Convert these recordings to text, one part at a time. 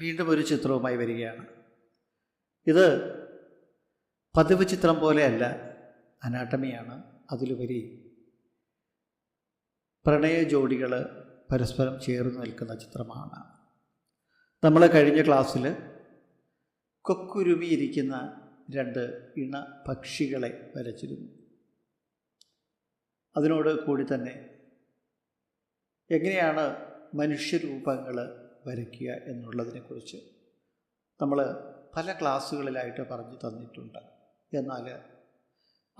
വീണ്ടും ഒരു ചിത്രവുമായി വരികയാണ്. ഇത് പതിവ് ചിത്രം പോലെയല്ല അനാട്ടമിയാണ്. അതിലുപരി പ്രണയ ജോഡികൾ പരസ്പരം ചേർന്ന് നിൽക്കുന്ന ചിത്രമാണ്. നമ്മൾ കഴിഞ്ഞ ക്ലാസ്സിൽ കൊക്കുരുമിയിരിക്കുന്ന രണ്ട് ഇണ പക്ഷികളെ വരച്ചിരുന്നു. അതിനോട് കൂടി തന്നെ എങ്ങനെയാണ് മനുഷ്യരൂപങ്ങൾ വരയ്ക്കുക എന്നുള്ളതിനെക്കുറിച്ച് നമ്മൾ പല ക്ലാസ്സുകളിലായിട്ട് പറഞ്ഞു തന്നിട്ടുണ്ട്. എന്നാൽ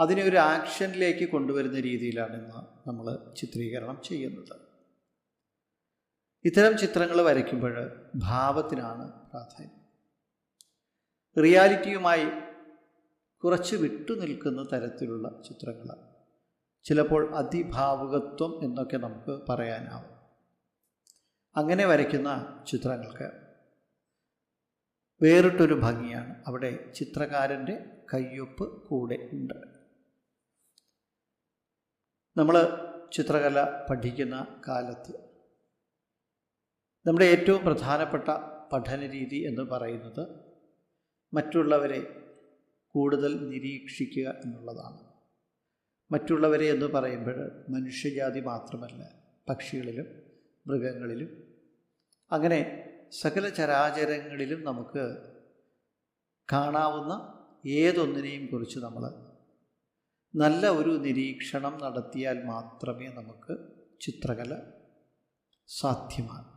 അതിനെ ഒരു ആക്ഷനിലേക്ക് കൊണ്ടുവരുന്ന രീതിയിലാണ് ഇന്ന് നമ്മൾ ചിത്രീകരണം ചെയ്യുന്നത്. ഇത്തരം ചിത്രങ്ങൾ വരയ്ക്കുമ്പോൾ ഭാവത്തിനാണ് പ്രാധാന്യം. റിയാലിറ്റിയുമായി കുറച്ച് വിട്ടുനിൽക്കുന്ന തരത്തിലുള്ള ചിത്രങ്ങൾ ചിലപ്പോൾ അതിഭാവുകത്വം എന്നൊക്കെ നമുക്ക് പറയാനാവും. അങ്ങനെ വരയ്ക്കുന്ന ചിത്രങ്ങൾക്ക് വേറിട്ടൊരു ഭംഗിയാണ്. അവിടെ ചിത്രകാരന്റെ കയ്യൊപ്പ് കൂടെ ഉണ്ട്. നമ്മൾ ചിത്രകല പഠിക്കുന്ന കാലത്ത് നമ്മുടെ ഏറ്റവും പ്രധാനപ്പെട്ട പഠന രീതി എന്ന് പറയുന്നത് മറ്റുള്ളവരെ കൂടുതൽ നിരീക്ഷിക്കുക എന്നുള്ളതാണ്. മറ്റുള്ളവരെ എന്ന് പറയുമ്പോൾ മനുഷ്യജാതി മാത്രമല്ല പക്ഷികളിലും മൃഗങ്ങളിലും അങ്ങനെ സകല ചരാചരങ്ങളിലും നമുക്ക് കാണാവുന്ന ഏതൊന്നിനെയും കുറിച്ച് നമ്മൾ നല്ല ഒരു നിരീക്ഷണം നടത്തിയാൽ മാത്രമേ നമുക്ക് ചിത്രകല സാധ്യമാകൂ.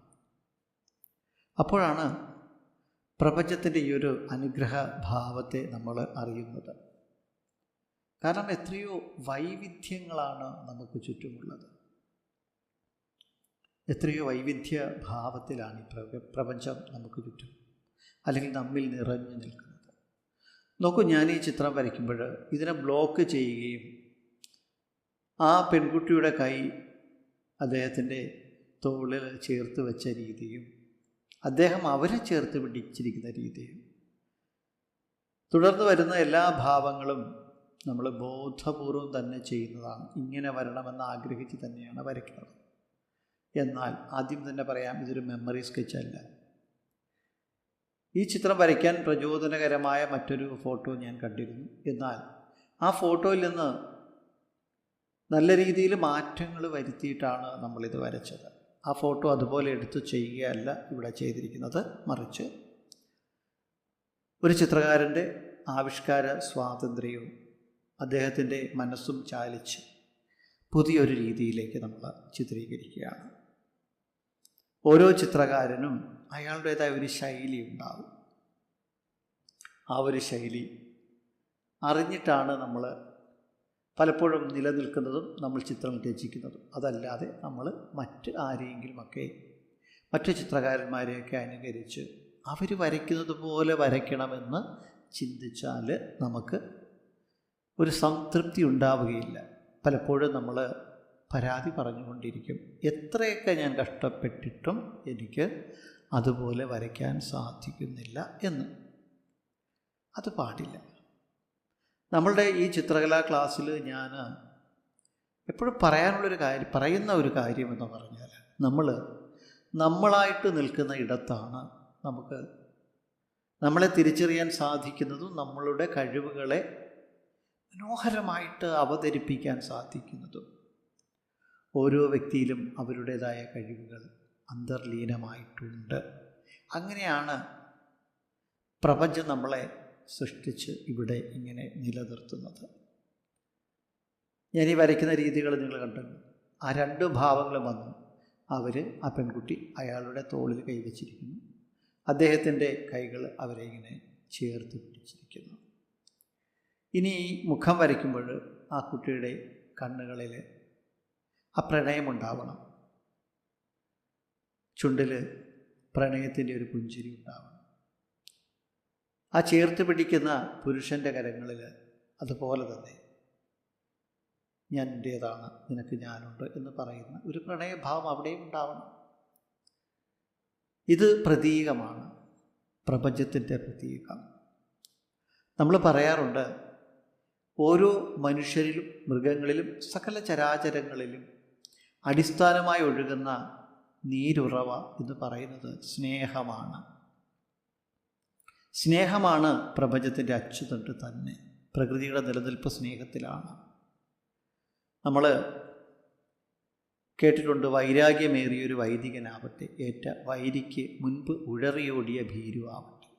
അപ്പോഴാണ് പ്രപഞ്ചത്തിന്റെ ഈ ഒരു അനുഗ്രഹ ഭാവത്തെ നമ്മൾ അറിയുന്നത്. കാരണം എത്രയോ വൈവിധ്യങ്ങളാണ് നമുക്ക് ചുറ്റുമുള്ളത്. എത്രയോ വൈവിധ്യ ഭാവത്തിലാണ് ഈ പ്ര പ്രപഞ്ചം നമുക്ക് ചുറ്റും അല്ലെങ്കിൽ നമ്മിൽ നിറഞ്ഞു നിൽക്കുന്നത്. നോക്കൂ ഞാൻ ഈ ചിത്രം വരയ്ക്കുമ്പോൾ ഇതിനെ ബ്ലോക്ക് ചെയ്യുകയും ആ പെൺകുട്ടിയുടെ കൈ അദ്ദേഹത്തിന്റെ തോളിൽ ചേർത്ത് വെച്ച രീതിയും അദ്ദേഹം അവരെ ചേർത്ത് പിടിച്ചിരിക്കുന്ന രീതിയും തുടർന്ന് വരുന്ന എല്ലാ ഭാവങ്ങളും നമ്മൾ ബോധപൂർവം തന്നെ ചെയ്യുന്നതാണ്. ഇങ്ങനെ വരണമെന്ന് ആഗ്രഹിച്ച് തന്നെയാണ് വരയ്ക്കുന്നത്. എന്നാൽ ആദ്യം തന്നെ പറയാം ഇതൊരു മെമ്മറി സ്കെച്ചല്ല ഈ ചിത്രം വരയ്ക്കാൻ പ്രചോദനകരമായ മറ്റൊരു ഫോട്ടോ ഞാൻ കണ്ടിരുന്നു. എന്നാൽ ആ ഫോട്ടോയിൽ നിന്ന് നല്ല രീതിയിൽ മാറ്റങ്ങൾ വരുത്തിയിട്ടാണ് നമ്മളിത് വരച്ചത്. ആ ഫോട്ടോ അതുപോലെ എടുത്ത് ചെയ്യുകയല്ല ഇവിടെ ചെയ്തിരിക്കുന്നത്. മറിച്ച് ഒരു ചിത്രകാരന്റെ ആവിഷ്കാര സ്വാതന്ത്ര്യവും അദ്ദേഹത്തിന്റെ മനസ്സും ചാലിച്ച് പുതിയൊരു രീതിയിലേക്ക് നമ്മൾ ചിത്രീകരിക്കുകയാണ്. ഓരോ ചിത്രകാരനും അയാളുടേതായ ഒരു ശൈലി ഉണ്ടാവും. ആ ഒരു ശൈലി അറിഞ്ഞിട്ടാണ് നമ്മൾ പലപ്പോഴും നിലനിൽക്കുന്നതും നമ്മൾ ചിത്രം രചിക്കുന്നതും. അതല്ലാതെ നമ്മൾ മറ്റ് ആരെയെങ്കിലുമൊക്കെ മറ്റു ചിത്രകാരന്മാരെയൊക്കെ അനുകരിച്ച് അവർ വരയ്ക്കുന്നത് പോലെ വരയ്ക്കണമെന്ന് ചിന്തിച്ചാൽ നമുക്ക് ഒരു സംതൃപ്തി ഉണ്ടാവുകയില്ല. പലപ്പോഴും നമ്മൾ പരാതി പറഞ്ഞുകൊണ്ടിരിക്കും. എത്രയൊക്കെ ഞാൻ കഷ്ടപ്പെട്ടിട്ടും എനിക്ക് അതുപോലെ വരയ്ക്കാൻ സാധിക്കുന്നില്ല എന്ന്. അത് പാടില്ല. നമ്മളുടെ ഈ ചിത്രകലാ ക്ലാസ്സിൽ ഞാൻ എപ്പോഴും പറയാനുള്ളൊരു കാര്യം പറയുന്ന ഒരു കാര്യമെന്ന് പറഞ്ഞാൽ നമ്മൾ നമ്മളായിട്ട് നിൽക്കുന്ന ഇടത്താണ് നമുക്ക് നമ്മളെ തിരിച്ചറിയാൻ സാധിക്കുന്നതും നമ്മളുടെ കഴിവുകളെ മനോഹരമായിട്ട് അവതരിപ്പിക്കാൻ സാധിക്കുന്നതും. ഓരോ വ്യക്തിയിലും അവരുടേതായ കഴിവുകൾ അന്തർലീനമായിട്ടുണ്ട്. അങ്ങനെയാണ് പ്രപഞ്ചം നമ്മളെ സൃഷ്ടിച്ച് ഇവിടെ ഇങ്ങനെ നിലനിർത്തുന്നത്. ഞാൻ ഈ വരയ്ക്കുന്ന രീതികൾ നിങ്ങൾ കണ്ടു ആ രണ്ട് ഭാവങ്ങളും വന്നു. അവർ ആ പെൺകുട്ടി അയാളുടെ തോളിൽ കൈവച്ചിരിക്കുന്നു. അദ്ദേഹത്തിന്റെ കൈകൾ അവരെ ഇങ്ങനെ ചേർത്ത് പിടിച്ചിരിക്കുന്നു. ഇനി ഈ മുഖം വരയ്ക്കുമ്പോൾ ആ കുട്ടിയുടെ കണ്ണുകളിൽ ആ പ്രണയമുണ്ടാവണം. ചുണ്ടിൽ പ്രണയത്തിന്റെ ഒരു പുഞ്ചിരി ഉണ്ടാവണം. ആ ചേർത്ത് പിടിക്കുന്ന പുരുഷന്റെ കരങ്ങളിൽ അതുപോലെ തന്നെ ഞാൻ എന്റേതാണ് നിനക്ക് ഞാനുണ്ട് എന്ന് പറയുന്ന ഒരു പ്രണയഭാവം അവിടെയും ഉണ്ടാവണം. ഇത് പ്രതീകമാണ്. പ്രപഞ്ചത്തിന്റെ പ്രതീകം. നമ്മൾ പറയാറുണ്ട് ഓരോ മനുഷ്യരിലും മൃഗങ്ങളിലും സകല ചരാചരങ്ങളിലും അടിസ്ഥാനമായി ഒഴുകുന്ന നീരുറവ എന്ന് പറയുന്നത് സ്നേഹമാണ്. സ്നേഹമാണ് പ്രപഞ്ചത്തിന്റെ അച്ചുതണ്ട് തന്നെ. പ്രകൃതിയുടെ നിലനിൽപ്പ് സ്നേഹത്തിലാണ്. നമ്മൾ കേട്ടിട്ടുണ്ട് വൈരാഗ്യമേറിയൊരു വൈദികനാവട്ടെ ഏറ്റ വൈരിക്ക് മുൻപ് ഉഴറിയോടിയ ഭീരുവാവട്ടെ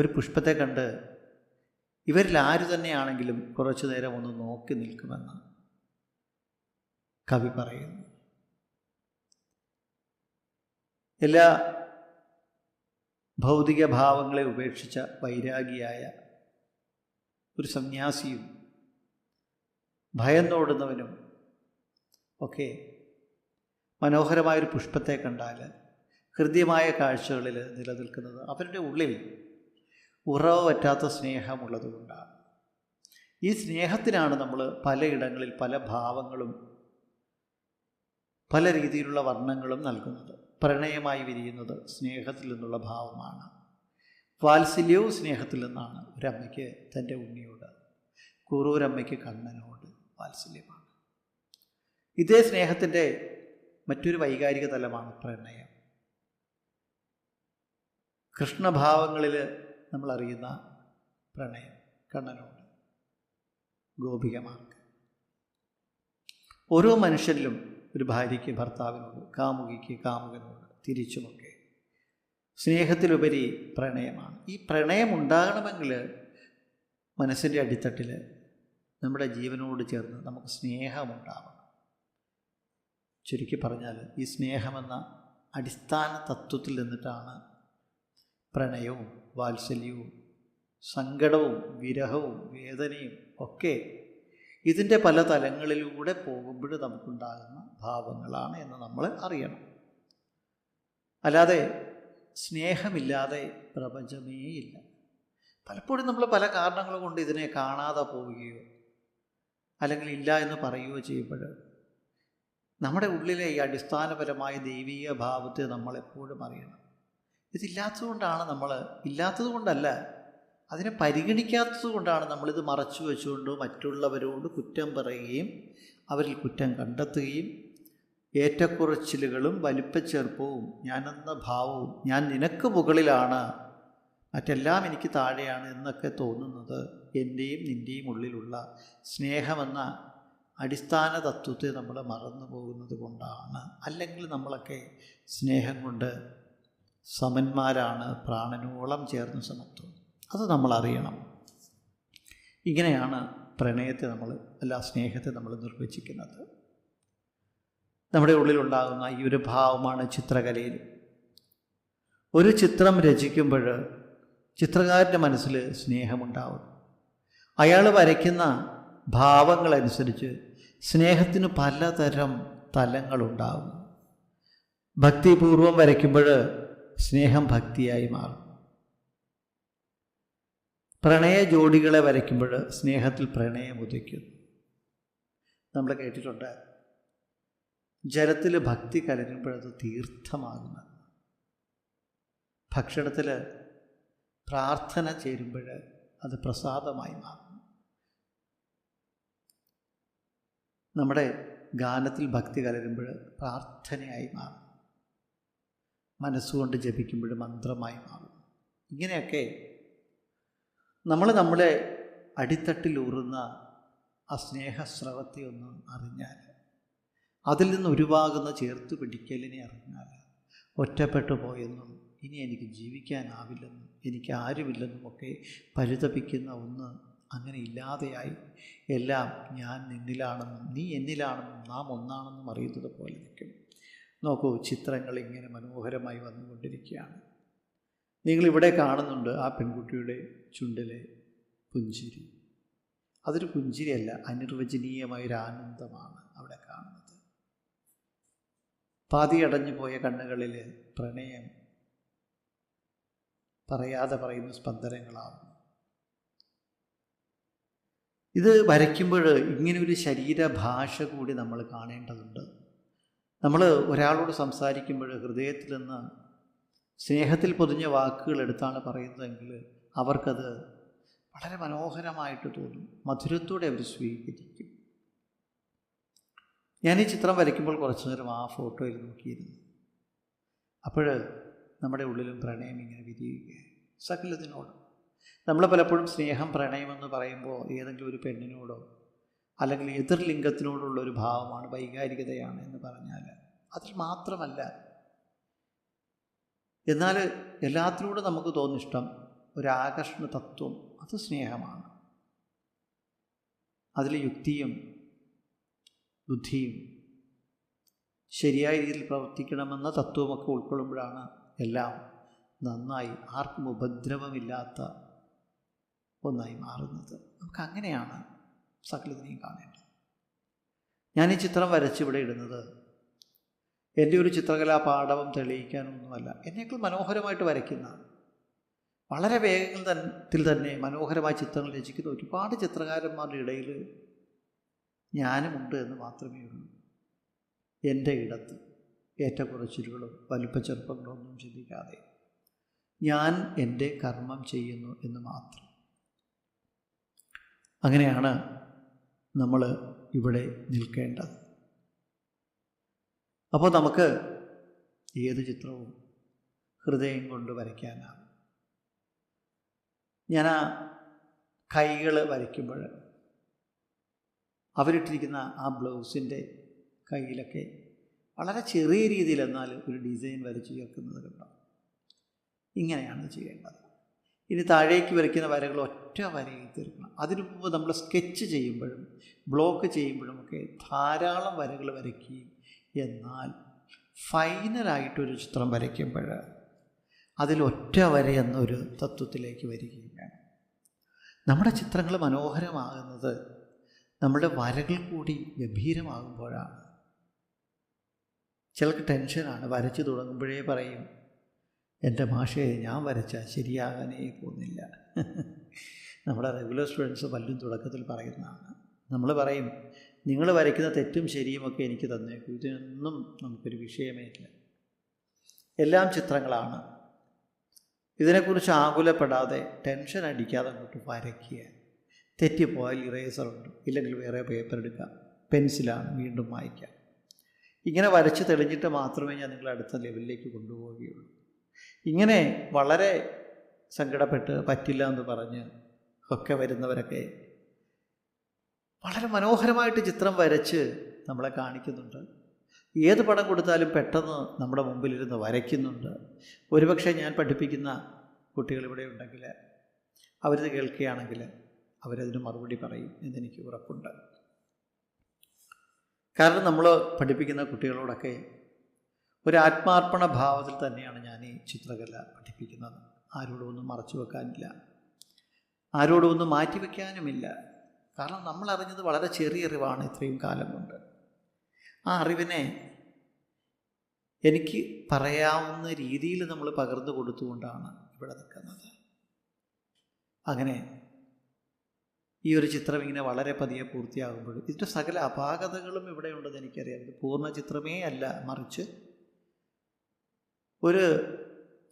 ഒരു പുഷ്പത്തെ കണ്ട് ഇവരിൽ ആര് തന്നെയാണെങ്കിലും കുറച്ചു നേരം ഒന്ന് നോക്കി നിൽക്കുമെന്ന്. കവി പറയുന്നു. എല്ലാ ഭൗതിക ഭാവങ്ങളെ ഉപേക്ഷിച്ച വൈരാഗിയായ ഒരു സന്യാസിയും ഭയന്നോടുന്നവനും ഒക്കെ മനോഹരമായൊരു പുഷ്പത്തെ കണ്ടാൽ ഹൃദ്യമായ കാഴ്ചകളിൽ നിലനിൽക്കുന്നത് അവരുടെ ഉള്ളിൽ ഉറവ് പറ്റാത്ത സ്നേഹമുള്ളതുകൊണ്ടാണ്. ഈ സ്നേഹത്തിനാണ് നമ്മൾ പലയിടങ്ങളിൽ പല ഭാവങ്ങളും പല രീതിയിലുള്ള വർണങ്ങളും നൽകുന്നത്. പ്രണയമായി വിരിയുന്നത് സ്നേഹത്തിൽ നിന്നുള്ള ഭാവമാണ്. വാത്സല്യവും സ്നേഹത്തിൽ നിന്നാണ് ഒരമ്മയ്ക്ക് തന്റെ ഉണ്ണിയോട് കുറൂരമ്മയ്ക്ക് കണ്ണനോട് വാത്സല്യമാണ്. ഇതേ സ്നേഹത്തിന്റെ മറ്റൊരു വൈകാരിക തലമാണ് പ്രണയം. കൃഷ്ണഭാവങ്ങളിൽ നമ്മൾ അറിയുന്ന പ്രണയം കണ്ണനോട് ഗോപികമാർക്ക്. ഓരോ മനുഷ്യരിലും ഒരു ഭാര്യയ്ക്ക് ഭർത്താവിനോട് കാമുകിക്ക് കാമുകനോട് തിരിച്ചുമൊക്കെ. സ്നേഹത്തിലുപരി പ്രണയമാണ്. ഈ പ്രണയം ഉണ്ടാകണമെങ്കിൽ മനസ്സിന്റെ അടിത്തട്ടിൽ നമ്മുടെ ജീവനോട് ചേർന്ന് നമുക്ക് സ്നേഹമുണ്ടാവണം ചുരുക്കി പറഞ്ഞാൽ ഈ സ്നേഹമെന്ന അടിസ്ഥാന തത്വത്തിൽ നിന്നിട്ടാണ് പ്രണയവും വാത്സല്യവും സങ്കടവും വിരഹവും വേദനയും ഒക്കെ ഇതിന്റെ പല തലങ്ങളിലൂടെ പോകുമ്പോൾ നമുക്കുണ്ടാകുന്ന ഭാവങ്ങളാണ് എന്ന് നമ്മൾ അറിയണം. അല്ലാതെ സ്നേഹമില്ലാതെ പ്രപഞ്ചമേ ഇല്ല. പലപ്പോഴും നമ്മൾ പല കാരണങ്ങൾ കൊണ്ട് ഇതിനെ കാണാതെ പോവുകയോ അല്ലെങ്കിൽ ഇല്ല എന്ന് പറയുകയോ ചെയ്യുമ്പോൾ നമ്മുടെ ഉള്ളിലെ ഈ അടിസ്ഥാനപരമായ ദൈവീയ ഭാവത്തെ നമ്മൾ എപ്പോഴും അറിയണം. ഇതില്ലാത്തതുകൊണ്ടാണ് നമ്മൾ ഇല്ലാത്തത് കൊണ്ടല്ല അതിനെ പരിഗണിക്കാത്തത് കൊണ്ടാണ് നമ്മളിത് മറച്ചു വെച്ചുകൊണ്ട് മറ്റുള്ളവരോട് കുറ്റം പറയുകയും അവരിൽ കുറ്റം കണ്ടെത്തുകയും ഏറ്റക്കുറച്ചിലുകളും വലിപ്പച്ചെറുപ്പവും ഞാനെന്ന ഭാവവും ഞാൻ നിനക്ക് മുകളിലാണ് മറ്റെല്ലാം എനിക്ക് താഴെയാണ് എന്നൊക്കെ തോന്നുന്നത് എന്റെയും നിന്റെയും ഉള്ളിലുള്ള സ്നേഹമെന്ന അടിസ്ഥാന തത്വത്തെ നമ്മൾ മറന്നു പോകുന്നത് കൊണ്ടാണ്. അല്ലെങ്കിൽ നമ്മളൊക്കെ സ്നേഹം കൊണ്ട് സമന്മാരാണ് പ്രാണനോളം ചേർന്ന് സമത്വം. അത് നമ്മൾ അറിയണം ഇങ്ങനെയാണ് പ്രണയത്തെ നമ്മൾ അല്ല സ്നേഹത്തെ നമ്മൾ നിർവചിക്കുന്നത്. നമ്മുടെ ഉള്ളിലുണ്ടാകുന്ന ഈ ഒരു ഭാവമാണ് ചിത്രകലയിൽ. ഒരു ചിത്രം രചിക്കുമ്പോൾ ചിത്രകാരന്റെ മനസ്സിൽ സ്നേഹമുണ്ടാവും. അയാൾ വരയ്ക്കുന്ന ഭാവങ്ങളനുസരിച്ച് സ്നേഹത്തിന് പലതരം തലങ്ങളുണ്ടാകും ഭക്തിപൂർവം വരയ്ക്കുമ്പോൾ സ്നേഹം ഭക്തിയായി മാറും. പ്രണയ ജോഡികളെ വരയ്ക്കുമ്പോൾ സ്നേഹത്തിൽ പ്രണയം ഉദിക്കുന്നു നമ്മൾ കേട്ടിട്ടുണ്ട്. ജലത്തിൽ ഭക്തി കലരുമ്പോഴത് തീർത്ഥമാകുന്നത്. ഭക്ഷണത്തിൽ പ്രാർത്ഥന ചേരുമ്പോൾ അത് പ്രസാദമായി മാറും നമ്മുടെ ഗാനത്തിൽ ഭക്തി കലരുമ്പോൾ പ്രാർത്ഥനയായി മാറും മനസ്സുകൊണ്ട് ജപിക്കുമ്പോൾ മന്ത്രമായി മാറും ഇങ്ങനെയൊക്കെ നമ്മൾ നമ്മളെ അടിത്തട്ടിലൂറുന്ന ആ സ്നേഹസ്രവത്തെ ഒന്ന് അറിഞ്ഞാൽ അതിൽ നിന്ന് ഉരുവാകുന്ന ചേർത്ത് പിടിക്കലിനെ അറിഞ്ഞാൽ ഒറ്റപ്പെട്ടു പോയെന്നും ഇനി എനിക്ക് ജീവിക്കാനാവില്ലെന്നും എനിക്ക് ആരുമില്ലെന്നും ഒക്കെ പരിതപിക്കുന്ന ഒന്ന് അങ്ങനെ ഇല്ലാതെയായി എല്ലാം ഞാൻ നിന്നിലാണെന്നും നീ എന്നിലാണെന്നും നാം ഒന്നാണെന്നും അറിയുന്നത് പോലെ നിൽക്കും. നോക്കൂ ചിത്രങ്ങൾ ഇങ്ങനെ മനോഹരമായി വന്നുകൊണ്ടിരിക്കുകയാണ്. നിങ്ങളിവിടെ കാണുന്നുണ്ട് ആ പെൺകുട്ടിയുടെ ചുണ്ടിലെ പുഞ്ചിരി. അതൊരു പുഞ്ചിരിയല്ല അനിർവചനീയമായൊരു ആനന്ദമാണ് അവിടെ കാണുന്നത്. പാതി അടഞ്ഞു പോയ കണ്ണുകളിൽ പ്രണയം പറയാതെ പറയുന്ന സ്പന്ദനങ്ങളാണ് ഇത് വരയ്ക്കുമ്പോൾ ഇങ്ങനെ ഒരു ശരീരഭാഷ കൂടി നമ്മൾ കാണേണ്ടതുണ്ട്. നമ്മൾ ഒരാളോട് സംസാരിക്കുമ്പോൾ ഹൃദയത്തിൽ നിന്ന് സ്നേഹത്തിൽ പൊതിഞ്ഞ വാക്കുകൾ എടുത്താണ് പറയുന്നതെങ്കിൽ അവർക്കത് വളരെ മനോഹരമായിട്ട് തോന്നും. മധുരത്തോടെ അവർ സ്വീകരിക്കും. ഞാൻ ഈ ചിത്രം വരയ്ക്കുമ്പോൾ കുറച്ചു നേരം ആ ഫോട്ടോയിൽ നോക്കിയിരുന്നു. അപ്പോൾ നമ്മുടെ ഉള്ളിലും പ്രണയം ഇങ്ങനെ വിരിയുക സകലത്തിനോട്. നമ്മൾ പലപ്പോഴും സ്നേഹം പ്രണയമെന്ന് പറയുമ്പോൾ ഏതെങ്കിലും ഒരു പെണ്ണിനോടോ അല്ലെങ്കിൽ എതിർ ലിംഗത്തിനോടുള്ള ഒരു ഭാവമാണ് വൈകാരികതയാണ് എന്ന് പറഞ്ഞാൽ അതിൽ മാത്രമല്ല. എന്നാൽ എല്ലാത്തിനോടും നമുക്ക് തോന്നിഷ്ടം ഒരാകർഷണ തത്വം അത് സ്നേഹമാണ്. അതിൽ യുക്തിയും ബുദ്ധിയും ശരിയായ രീതിയിൽ പ്രവർത്തിക്കണമെന്ന തത്വമൊക്കെ ഉൾക്കൊള്ളുമ്പോഴാണ് എല്ലാം നന്നായി ആർക്കും ഉപദ്രവമില്ലാത്ത ഒന്നായി മാറുന്നത്. നമുക്ക് അങ്ങനെയാണ് സകലതിനെയും കാണേണ്ടത്. ഞാൻ ഈ ചിത്രം വരച്ചിവിടെ ഇടുന്നത് എന്റെ ഒരു ചിത്രകലാ പാഠവും തെളിയിക്കാനൊന്നുമല്ല എന്നേക്കാൾ മനോഹരമായിട്ട് വരയ്ക്കുന്ന വളരെ വേഗത്തിൽ തന്നെ മനോഹരമായ ചിത്രങ്ങൾ രചിക്കുന്ന ഒരുപാട് ചിത്രകാരന്മാരുടെ ഇടയിൽ ഞാനുമുണ്ട് എന്ന് മാത്രമേ ഉള്ളൂ. എന്റെ ഇടത്ത് ഏറ്റക്കുറച്ചിലുകളും വലിപ്പച്ചെറുപ്പങ്ങളും ഒന്നും ചിന്തിക്കാതെ ഞാൻ എന്റെ കർമ്മം ചെയ്യുന്നു എന്ന് മാത്രം. അങ്ങനെയാണ് നമ്മൾ ഇവിടെ നിൽക്കേണ്ടത്. അപ്പോൾ നമുക്ക് ഏത് ചിത്രവും ഹൃദയം കൊണ്ട് വരയ്ക്കാനാണ് ഞാൻ ആ കൈകൾ വരയ്ക്കുമ്പോൾ അവരിട്ടിരിക്കുന്ന ആ ബ്ലൗസിന്റെ കയ്യിലൊക്കെ വളരെ ചെറിയ രീതിയിൽ എന്നാൽ ഒരു ഡിസൈൻ വരച്ച് ചേർക്കുന്നത് കണ്ടോ? ഇങ്ങനെയാണ് ചെയ്യേണ്ടത്. ഇനി താഴേക്ക് വരയ്ക്കുന്ന വരകൾ ഒറ്റ വരയിൽ തീർക്കണം. അതിനു മുമ്പ് നമ്മൾ സ്കെച്ച് ചെയ്യുമ്പോഴും ബ്ലോക്ക് ചെയ്യുമ്പോഴും ഒക്കെ ധാരാളം വരകൾ വരയ്ക്കുകയും എന്നാൽ ഫൈനലായിട്ടൊരു ചിത്രം വരയ്ക്കുമ്പോൾ അതിൽ ഒറ്റ വര എന്നൊരു തത്വത്തിലേക്ക് വരികയും വേണം. നമ്മുടെ ചിത്രങ്ങൾ മനോഹരമാകുന്നത് നമ്മുടെ വരകൾ കൂടി ഗംഭീരമാകുമ്പോഴാണ്. ചിലർക്ക് ടെൻഷനാണ് വരച്ചു തുടങ്ങുമ്പോഴേ പറയും എന്റെ ഭാഷയെ ഞാൻ വരച്ചാൽ ശരിയാകാനേ പോകുന്നില്ല. നമ്മുടെ റെഗുലർ സ്റ്റുഡൻസ് പല്ലും തുടക്കത്തിൽ പറയുന്നതാണ്. നമ്മൾ പറയും നിങ്ങൾ വരയ്ക്കുന്ന തെറ്റും ശരിയുമൊക്കെ എനിക്ക് തന്നേക്കും ഇതിനൊന്നും നമുക്കൊരു വിഷയമേ ഇല്ല. എല്ലാം ചിത്രങ്ങളാണ്. ഇതിനെക്കുറിച്ച് ആകുലപ്പെടാതെ ടെൻഷൻ അടിക്കാതെ അങ്ങോട്ട് വരയ്ക്കുക. തെറ്റിപ്പോയാൽ ഇറേസറുണ്ട്. ഇല്ലെങ്കിൽ വേറെ പേപ്പർ എടുക്കാം. പെൻസിലാണ് വീണ്ടും വായിക്കാം. ഇങ്ങനെ വരച്ച് തെളിഞ്ഞിട്ട് മാത്രമേ ഞാൻ നിങ്ങളെ അടുത്ത ലെവലിലേക്ക് കൊണ്ടുപോവുകയുള്ളൂ. ഇങ്ങനെ വളരെ സങ്കടപ്പെട്ട് പറ്റില്ല എന്ന് പറഞ്ഞ് ഒക്കെ വരുന്നവരൊക്കെ വളരെ മനോഹരമായിട്ട് ചിത്രം വരച്ച് നമ്മളെ കാണിക്കുന്നുണ്ട്. ഏത് പടം കൊടുത്താലും പെട്ടെന്ന് നമ്മുടെ മുമ്പിലിരുന്ന് വരയ്ക്കുന്നുണ്ട്. ഒരുപക്ഷെ ഞാൻ പഠിപ്പിക്കുന്ന കുട്ടികൾ ഇവിടെ ഉണ്ടെങ്കിൽ അവരിത് കേൾക്കുകയാണെങ്കിൽ അവരതിന് മറുപടി പറയും എന്നെനിക്ക് ഉറപ്പുണ്ട്. കാരണം നമ്മൾ പഠിപ്പിക്കുന്ന കുട്ടികളോടൊക്കെ ഒരു ആത്മാർപ്പണ ഭാവത്തിൽ തന്നെയാണ് ഞാൻ ഈ ചിത്രകല പഠിപ്പിക്കുന്നത്. ആരോടും ഒന്നും മറച്ചു വെക്കാനില്ല. ആരോടും ഒന്നും മാറ്റിവെക്കാനുമില്ല കാരണം നമ്മൾ അറിഞ്ഞത് വളരെ ചെറിയ അറിവാണ് ഇത്രയും കാലം കൊണ്ട്. ആ അറിവിനെ എനിക്ക് പറയാവുന്ന രീതിയിൽ നമ്മൾ പകർന്നു കൊടുത്തുകൊണ്ടാണ് ഇവിടെ നിൽക്കുന്നത്. അങ്ങനെ ഈ ഒരു ചിത്രം ഇങ്ങനെ വളരെ പതിയെ പൂർത്തിയാകുമ്പോൾ ഇതിന്റെ സകല അപാകതകളും ഇവിടെ ഉണ്ടെന്ന് എനിക്കറിയാം. ഇത് പൂർണ ചിത്രമേ അല്ല മറിച്ച് ഒരു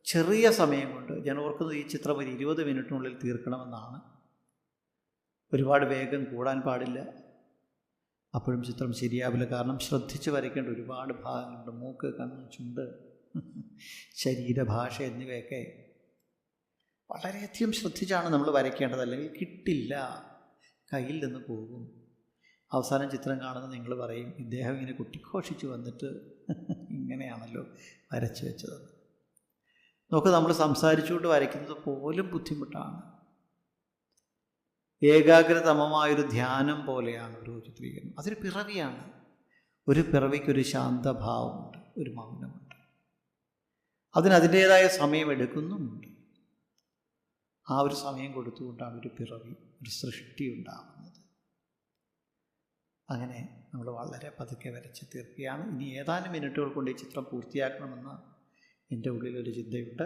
ചെറിയ സമയം കൊണ്ട് ഞാൻ ഓർക്കുന്നത് ഈ ചിത്രം ഒരു ഇരുപത് മിനിറ്റിനുള്ളിൽ തീർക്കണമെന്നാണ്. ഒരുപാട് വേഗം കൂടാൻ പാടില്ല. അപ്പോഴും ചിത്രം ശരിയാവില്ല. കാരണം ശ്രദ്ധിച്ച് വരയ്ക്കേണ്ട ഒരുപാട് ഭാഗങ്ങളുണ്ട്. മൂക്ക് കണ്ണ് ചുണ്ട് ശരീരഭാഷ എന്നിവയൊക്കെ വളരെയധികം ശ്രദ്ധിച്ചാണ് നമ്മൾ വരയ്ക്കേണ്ടത്. അല്ലെങ്കിൽ കിട്ടില്ല. കയ്യിൽ നിന്ന് പോകും അവസാനം ചിത്രം കാണുന്ന നിങ്ങൾ പറയും ഇദ്ദേഹം ഇങ്ങനെ കുട്ടിഘോഷിച്ച് വന്നിട്ട് ഇങ്ങനെയാണല്ലോ വരച്ച് വെച്ചത് നോക്ക് നമ്മൾ സംസാരിച്ചുകൊണ്ട് വരയ്ക്കുന്നത് പോലും ബുദ്ധിമുട്ടാണ്. ഏകാഗ്രതമമായൊരു ധ്യാനം പോലെയാണ് ഒരു ചിത്രീകരണം. അതൊരു പിറവിയാണ്. ഒരു പിറവിക്കൊരു ശാന്തഭാവമുണ്ട് ഒരു മൗനമുണ്ട്. അതിനതിന്റേതായ സമയം എടുക്കുന്നുമുണ്ട്. ആ ഒരു സമയം കൊടുത്തുകൊണ്ടാണ് ഒരു പിറവി ഒരു സൃഷ്ടി ഉണ്ടാകുന്നത് അങ്ങനെ നമ്മൾ വളരെ പതുക്കെ വരച്ച് തീർക്കുകയാണ്. ഇനി ഏതാനും മിനിറ്റുകൾ കൊണ്ട് ഈ ചിത്രം പൂർത്തിയാക്കണമെന്ന് എന്റെ ഉള്ളിലൊരു ചിന്തയുണ്ട്.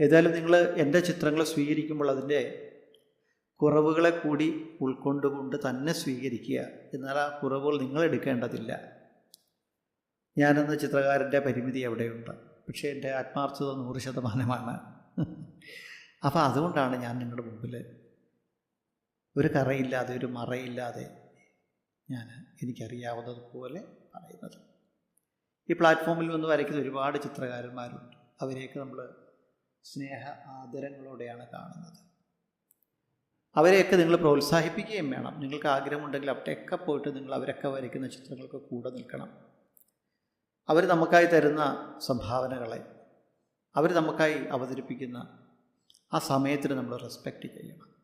ഏതായാലും നിങ്ങൾ എന്റെ ചിത്രങ്ങൾ സ്വീകരിക്കുമ്പോൾ അതിന്റെ കുറവുകളെ കൂടി ഉൾക്കൊണ്ടുകൊണ്ട് തന്നെ സ്വീകരിക്കുക. എന്നാൽ ആ കുറവുകൾ നിങ്ങൾ എടുക്കേണ്ടതില്ല. ഞാനെന്ന ചിത്രകാരന്റെ പരിമിതി അവിടെയുണ്ട്. പക്ഷേ എന്റെ ആത്മാർത്ഥത നൂറ് ശതമാനമാണ്. അപ്പോൾ അതുകൊണ്ടാണ് ഞാൻ നിങ്ങളുടെ മുമ്പിൽ ഒരു കറയില്ലാതെ ഒരു മറയില്ലാതെ ഞാൻ എനിക്കറിയാവുന്നതുപോലെ പറയുന്നത്. ഈ പ്ലാറ്റ്ഫോമിൽ വന്ന് വരയ്ക്കുന്ന ഒരുപാട് ചിത്രകാരന്മാരുണ്ട്. അവരെയൊക്കെ നമ്മൾ സ്നേഹ ആദരങ്ങളോടെയാണ് കാണുന്നത്. അവരെയൊക്കെ നിങ്ങൾ പ്രോത്സാഹിപ്പിക്കുകയും വേണം. നിങ്ങൾക്ക് ആഗ്രഹമുണ്ടെങ്കിൽ അവിടെയൊക്കെ പോയിട്ട് നിങ്ങൾ അവരൊക്കെ വരയ്ക്കുന്ന ചിത്രങ്ങൾക്ക് കൂടെ നിൽക്കണം. അവർ നമുക്കായി തരുന്ന സംഭാവനകളെ അവർ നമുക്കായി അവതരിപ്പിക്കുന്ന ആ സമയത്തിന് നമ്മൾ റെസ്പെക്റ്റ് ചെയ്യണം.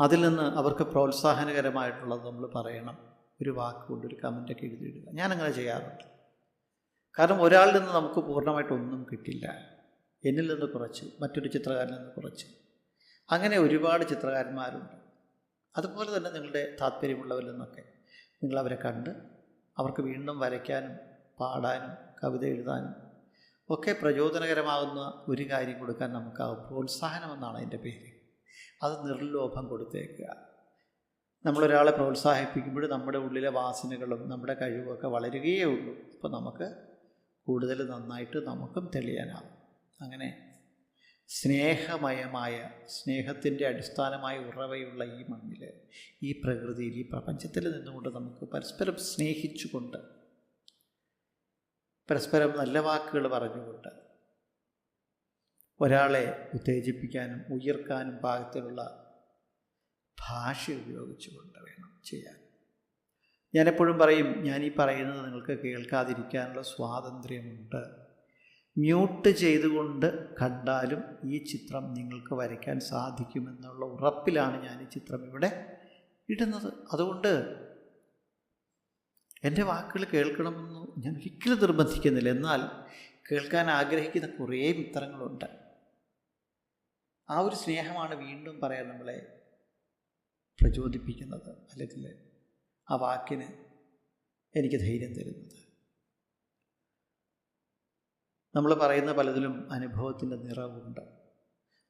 അതിൽ നിന്ന് അവർക്ക് പ്രോത്സാഹനകരമായിട്ടുള്ളത് നമ്മൾ പറയണം. ഒരു വാക്ക് കൊണ്ട് ഒരു കമന്റൊക്കെ എഴുതിയിടുക. ഞാനങ്ങനെ ചെയ്യാറുണ്ട്. കാരണം ഒരാളിൽ നിന്ന് നമുക്ക് പൂർണമായിട്ടൊന്നും കിട്ടില്ല. എന്നിൽ നിന്ന് കുറച്ച് മറ്റൊരു ചിത്രകാരനിൽ നിന്ന് കുറച്ച്. അങ്ങനെ ഒരുപാട് ചിത്രകാരന്മാരുണ്ട്. അതുപോലെ തന്നെ നിങ്ങളുടെ താല്പര്യമുള്ളവരിൽ നിന്നൊക്കെ നിങ്ങളവരെ കണ്ട് അവർക്ക് വീണ്ടും വരയ്ക്കാനും പാടാനും കവിത എഴുതാനും ഒക്കെ പ്രചോദനകരമാകുന്ന ഒരു കാര്യം കൊടുക്കാൻ നമുക്ക് പ്രോത്സാഹനമെന്നാണ് അതിന്റെ പേര്. അത് നിർലോഭം കൊടുത്തേക്കുക. നമ്മളൊരാളെ പ്രോത്സാഹിപ്പിക്കുമ്പോൾ നമ്മുടെ ഉള്ളിലെ വാസനകളും നമ്മുടെ കഴിവുമൊക്കെ വളരുകയേ ഉള്ളൂ. അപ്പോൾ നമുക്ക് കൂടുതൽ നന്നായിട്ട് നമുക്കും തെളിയാനാകും അങ്ങനെ സ്നേഹമയമായ സ്നേഹത്തിന്റെ അടിസ്ഥാനമായ ഉറവയുള്ള ഈ മണ്ണിൽ ഈ പ്രകൃതിയിൽ ഈ പ്രപഞ്ചത്തിൽ നിന്നുകൊണ്ട് നമുക്ക് പരസ്പരം സ്നേഹിച്ചുകൊണ്ട് പരസ്പരം നല്ല വാക്കുകൾ പറഞ്ഞുകൊണ്ട് ഒരാളെ ഉത്തേജിപ്പിക്കാനും ഉയർക്കാനും പാകത്തിലുള്ള ഭാഷ ഉപയോഗിച്ചുകൊണ്ട് വേണം ചെയ്യാൻ. ഞാനെപ്പോഴും പറയും ഞാൻ ഈ പറയുന്നത് നിങ്ങൾക്ക് കേൾക്കാതിരിക്കാനുള്ള സ്വാതന്ത്ര്യമുണ്ട്. മ്യൂട്ട് ചെയ്തുകൊണ്ട് കണ്ടാലും ഈ ചിത്രം നിങ്ങൾക്ക് വരയ്ക്കാൻ സാധിക്കുമെന്നുള്ള ഉറപ്പിലാണ് ഞാൻ ഈ ചിത്രം ഇവിടെ ഇടുന്നത്. അതുകൊണ്ട് എന്റെ വാക്കുകൾ കേൾക്കണമെന്ന് ഞാൻ ഒരിക്കലും നിർബന്ധിക്കുന്നില്ല. എന്നാൽ കേൾക്കാൻ ആഗ്രഹിക്കുന്ന കുറേ മിത്രങ്ങളുണ്ട് ആ ഒരു സ്നേഹമാണ് വീണ്ടും പറയാൻ നമ്മളെ പ്രചോദിപ്പിക്കുന്നത് അല്ലെങ്കിൽ ആ വാക്കിന് എനിക്ക് ധൈര്യം തരുന്നത്. നമ്മൾ പറയുന്ന പലതിലും അനുഭവത്തിന്റെ നിറവുണ്ട്.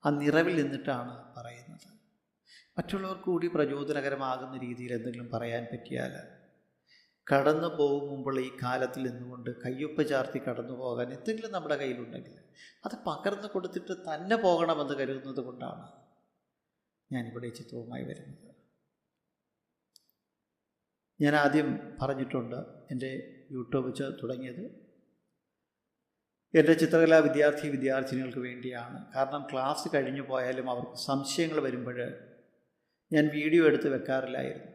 ആ നിറവിൽ നിന്നിട്ടാണ് പറയുന്നത്. മറ്റുള്ളവർക്ക് കൂടി പ്രചോദനകരമാകുന്ന രീതിയിൽ എന്തെങ്കിലും പറയാൻ പറ്റിയാൽ കടന്നു പോകും ഈ കാലത്തിൽ നിന്നുകൊണ്ട് കയ്യൊപ്പ് ചാർത്തി കടന്നു പോകാൻ എന്തെങ്കിലും നമ്മുടെ കയ്യിലുണ്ടെങ്കിൽ അത് പകർന്നു കൊടുത്തിട്ട് തന്നെ പോകണമെന്ന് കരുതുന്നത് കൊണ്ടാണ് ഞാനിവിടെ ചിത്രവുമായി വരുന്നത്. ഞാൻ ആദ്യം പറഞ്ഞിട്ടുണ്ട് എന്റെ യൂട്യൂബ് വെച്ച് തുടങ്ങിയത്. എന്റെ ചിത്രകലാ വിദ്യാർത്ഥി വിദ്യാർത്ഥിനികൾക്ക് വേണ്ടിയാണ്. കാരണം ക്ലാസ് കഴിഞ്ഞു പോയാലും അവർക്ക് സംശയങ്ങൾ വരുമ്പോൾ ഞാൻ വീഡിയോ എടുത്ത് വെക്കാറില്ലായിരുന്നു.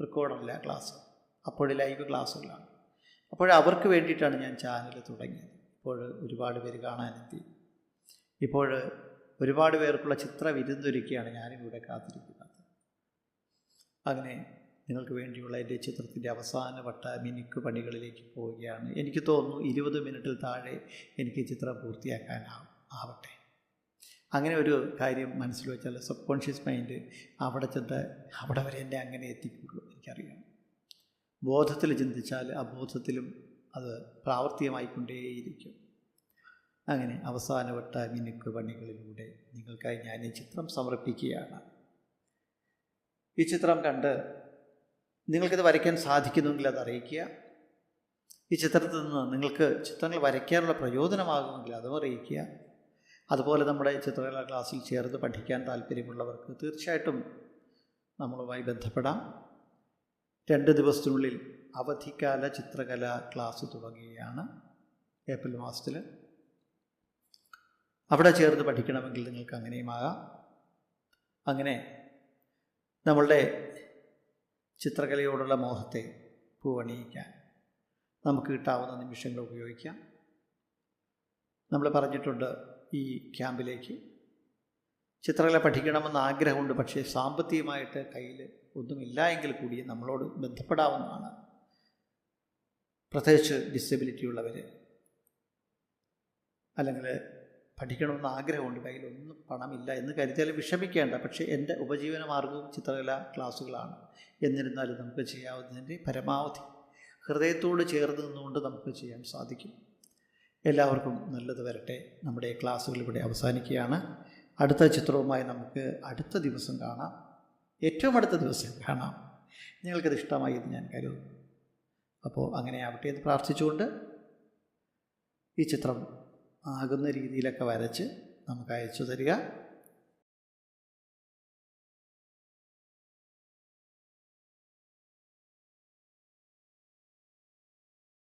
റെക്കോർഡല്ല ക്ലാസ്. അപ്പോൾ ലൈവ് ക്ലാസ്സുകളാണ്. അപ്പോൾ അവർക്ക് വേണ്ടിയിട്ടാണ് ഞാൻ ചാനൽ തുടങ്ങിയത്. ഇപ്പോൾ ഒരുപാട് പേര് കാണാനെത്തി. ഇപ്പോൾ ഒരുപാട് പേർക്കുള്ള ചിത്ര വിരുന്നൊരുക്കിയാണ് ഞാനിവിടെ കാത്തിരിക്കുന്നത്. അങ്ങനെ നിങ്ങൾക്ക് വേണ്ടിയുള്ള എന്റെ ചിത്രത്തിന്റെ അവസാന വട്ട മിനുക്ക് പണികളിലേക്ക് പോവുകയാണ്. എനിക്ക് തോന്നുന്നു ഇരുപത് മിനിറ്റിൽ താഴെ എനിക്ക് ചിത്രം പൂർത്തിയാക്കാനാവും ആവട്ടെ. അങ്ങനെ ഒരു കാര്യം മനസ്സിൽ വെച്ചാൽ സബ് കോൺഷ്യസ് മൈൻഡ് അവിടെ ചെന്ന് അവിടെ വരെ എന്നെ അങ്ങനെ എത്തിക്കുള്ളൂ എനിക്കറിയാം. ബോധത്തിൽ ചിന്തിച്ചാൽ അബോധത്തിലും അത് പ്രാവർത്തികമായിക്കൊണ്ടേയിരിക്കും. അങ്ങനെ അവസാനവട്ട മിനുക്ക് പണികളിലൂടെ നിങ്ങൾക്കായി ഞാൻ ഈ ചിത്രം സമർപ്പിക്കുകയാണ്. ഈ ചിത്രം കണ്ട് നിങ്ങൾക്കിത് വരയ്ക്കാൻ സാധിക്കുന്നുവെങ്കിൽ അത് അറിയിക്കുക. ഈ ചിത്രത്തിൽ നിന്ന് നിങ്ങൾക്ക് ചിത്രങ്ങൾ വരയ്ക്കാനുള്ള പ്രയോജനമാകുമെങ്കിൽ അതും അറിയിക്കുക. അതുപോലെ നമ്മുടെ ചിത്രകലാ ക്ലാസ്സിൽ ചേർന്ന് പഠിക്കാൻ താല്പര്യമുള്ളവർക്ക് തീർച്ചയായിട്ടും നമ്മളുമായി ബന്ധപ്പെടാം. രണ്ട് ദിവസത്തിനുള്ളിൽ അവധിക്കാല ചിത്രകല ക്ലാസ് തുടങ്ങുകയാണ് ഏപ്രിൽ മാസത്തിൽ അവിടെ ചേർന്ന് പഠിക്കണമെങ്കിൽ നിങ്ങൾക്ക് അങ്ങനെയും ആകാം. അങ്ങനെ നമ്മളുടെ ചിത്രകലയോടുള്ള മോഹത്തെ പൂവണിയിക്കാൻ നമുക്ക് കിട്ടാവുന്ന നിമിഷങ്ങൾ ഉപയോഗിക്കാം. നമ്മൾ പറഞ്ഞിട്ടുണ്ട് ഈ ക്യാമ്പിലേക്ക്. ചിത്രകല പഠിക്കണമെന്ന് ആഗ്രഹമുണ്ട് പക്ഷേ സാമ്പത്തികമായിട്ട് കയ്യിൽ ഒന്നുമില്ല എങ്കിൽ കൂടി നമ്മളോട് ബന്ധപ്പെടാവുന്നതാണ്. പ്രത്യേകിച്ച് ഡിസബിലിറ്റി ഉള്ളവർ അല്ലെങ്കിൽ പഠിക്കണമെന്ന് ആഗ്രഹമുണ്ട് കയ്യിലൊന്നും പണമില്ല എന്ന് കരുതിയാലും വിഷമിക്കേണ്ട. പക്ഷേ എന്റെ ഉപജീവന മാർഗവും ചിത്രകലാ ക്ലാസ്സുകളാണ്. എന്നിരുന്നാലും നമുക്ക് ചെയ്യാവുന്നതിന്റെ പരമാവധി ഹൃദയത്തോട് ചേർന്ന് നിന്നുകൊണ്ട് നമുക്ക് ചെയ്യാൻ സാധിക്കും. എല്ലാവർക്കും നല്ലത് വരട്ടെ. നമ്മുടെ ക്ലാസ്സുകൾ ഇവിടെ അവസാനിക്കുകയാണ്. അടുത്ത ചിത്രവുമായി നമുക്ക് അടുത്ത ദിവസം കാണാം. ഏറ്റവും അടുത്ത ദിവസം. കാണാം. നിങ്ങൾക്കത് ഇഷ്ടമായി എന്ന് ഞാൻ കരുതുന്നു. അപ്പോൾ അങ്ങനെ ആവട്ടെ എന്ന് പ്രാർത്ഥിച്ചുകൊണ്ട് ഈ ചിത്രം ആകുന്ന രീതിയിലൊക്കെ വരച്ച് നമുക്ക് അയച്ചു തരിക.